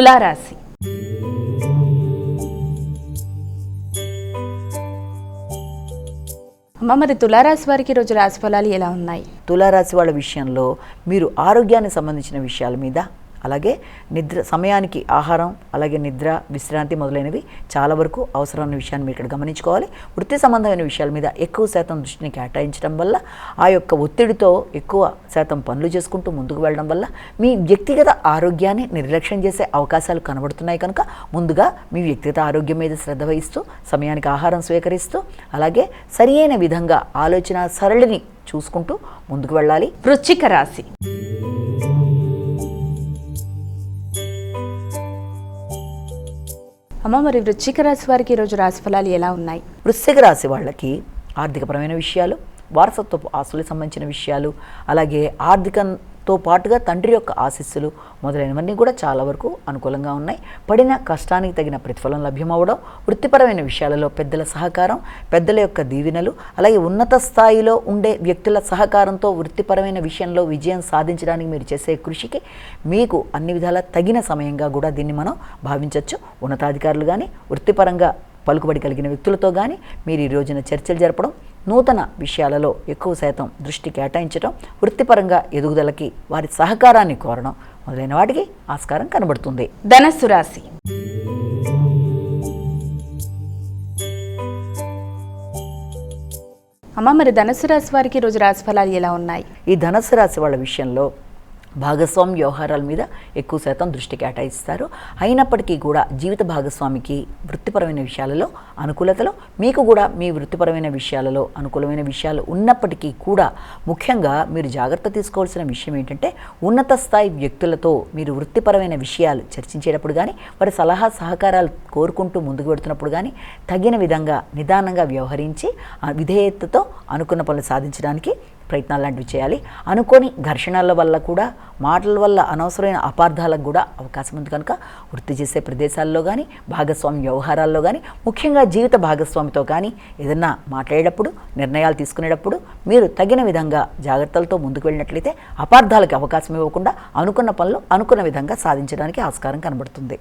తులారాశి. అమ్మ మరి తులారాశి వారికి ఈరోజు రాశి ఫలాలు ఎలా ఉన్నాయి? తులారాశి వాళ్ళ విషయంలో మీరు ఆరోగ్యానికి సంబంధించిన విషయాల మీద అలాగే నిద్ర సమయానికి ఆహారం అలాగే నిద్ర విశ్రాంతి మొదలైనవి చాలా వరకు అవసరమైన విషయాన్ని మీరు ఇక్కడ గమనించుకోవాలి. వృత్తి సంబంధమైన విషయాల మీద ఎక్కువ శాతం దృష్టిని కేటాయించడం వల్ల ఆ యొక్క ఒత్తిడితో ఎక్కువ శాతం పనులు చేసుకుంటూ ముందుకు వెళ్ళడం వల్ల మీ వ్యక్తిగత ఆరోగ్యాన్ని నిర్లక్ష్యం చేసే అవకాశాలు కనబడుతున్నాయి కనుక ముందుగా మీ వ్యక్తిగత ఆరోగ్యం మీద శ్రద్ధ వహిస్తూ సమయానికి ఆహారం స్వీకరిస్తూ అలాగే సరియైన విధంగా ఆలోచన సరళిని చూసుకుంటూ ముందుకు వెళ్ళాలి. వృశ్చిక రాశి. అమ్మ మరి వృశ్చిక రాశి వారికి ఈరోజు రాశి ఫలాలు ఎలా ఉన్నాయి? వృశ్చిక రాశి వాళ్ళకి ఆర్థికపరమైన విషయాలు వారసత్వపు ఆస్తులకు సంబంధించిన విషయాలు అలాగే తో పాటుగా తండ్రి యొక్క ఆశీస్సులు మొదలైనవన్నీ కూడా చాలా వరకు అనుకూలంగా ఉన్నాయి. పడిన కష్టానికి తగిన ప్రతిఫలం లభ్యమవడం వృత్తిపరమైన విషయాలలో పెద్దల సహకారం పెద్దల యొక్క దీవెనలు అలాగే ఉన్నత స్థాయిలో ఉండే వ్యక్తుల సహకారంతో వృత్తిపరమైన విషయంలో విజయం సాధించడానికి మీరు చేసే కృషికి మీకు అన్ని విధాల తగిన సమయంగా కూడా దీన్ని మనం భావించవచ్చు ఉన్నతాధికారులు కానీ వృత్తిపరంగా పలుకుబడి కలిగిన వ్యక్తులతో కానీ మీరు ఈ రోజున చర్చలు జరపడం నూతన విషయాలలో ఎక్కువ శాతం దృష్టి కేటాయించడం వృత్తిపరంగా ఎదుగుదలకి వారి సహకారాన్ని కోరడం మొదలైన వాటికి ఆస్కారం కనబడుతుంది. ధనస్సు రాశి. అమ్మ మరి ధనస్సు రాశి వారికి ఈరోజు రాశి ఫలాలు ఎలా ఉన్నాయి? ఈ ధనస్సు రాశి వాళ్ళ విషయంలో భాగస్వామి వ్యవహారాల మీద ఎక్కువ శాతం దృష్టి కేటాయిస్తారు. అయినప్పటికీ కూడా జీవిత భాగస్వామికి వృత్తిపరమైన విషయాలలో అనుకూలతలో మీకు కూడా మీ వృత్తిపరమైన విషయాలలో అనుకూలమైన విషయాలు ఉన్నప్పటికీ కూడా ముఖ్యంగా మీరు జాగ్రత్త తీసుకోవాల్సిన విషయం ఏంటంటే ఉన్నత స్థాయి వ్యక్తులతో మీరు వృత్తిపరమైన విషయాలు చర్చించేటప్పుడు కానీ వారి సలహా సహకారాలు కోరుకుంటూ ముందుకు పెడుతున్నప్పుడు కానీ తగిన విధంగా నిదానంగా వ్యవహరించి విధేయతతో అనుకున్న పనులు సాధించడానికి ప్రయత్నాలు లాంటివి చేయాలి. అనుకోని ఘర్షణల వల్ల కూడా మాటల వల్ల అనవసరమైన అపార్థాలకు కూడా అవకాశం ఉంది కనుక వృత్తి చేసే ప్రదేశాల్లో కానీ భాగస్వామి వ్యవహారాల్లో కానీ ముఖ్యంగా జీవిత భాగస్వామితో కానీ ఏదన్నా మాట్లాడేటప్పుడు నిర్ణయాలు తీసుకునేటప్పుడు మీరు తగిన విధంగా జాగ్రత్తలతో ముందుకు వెళ్ళినట్లయితే అపార్థాలకు అవకాశం ఇవ్వకుండా అనుకున్న పనులు అనుకున్న విధంగా సాధించడానికి ఆస్కారం కనబడుతుంది.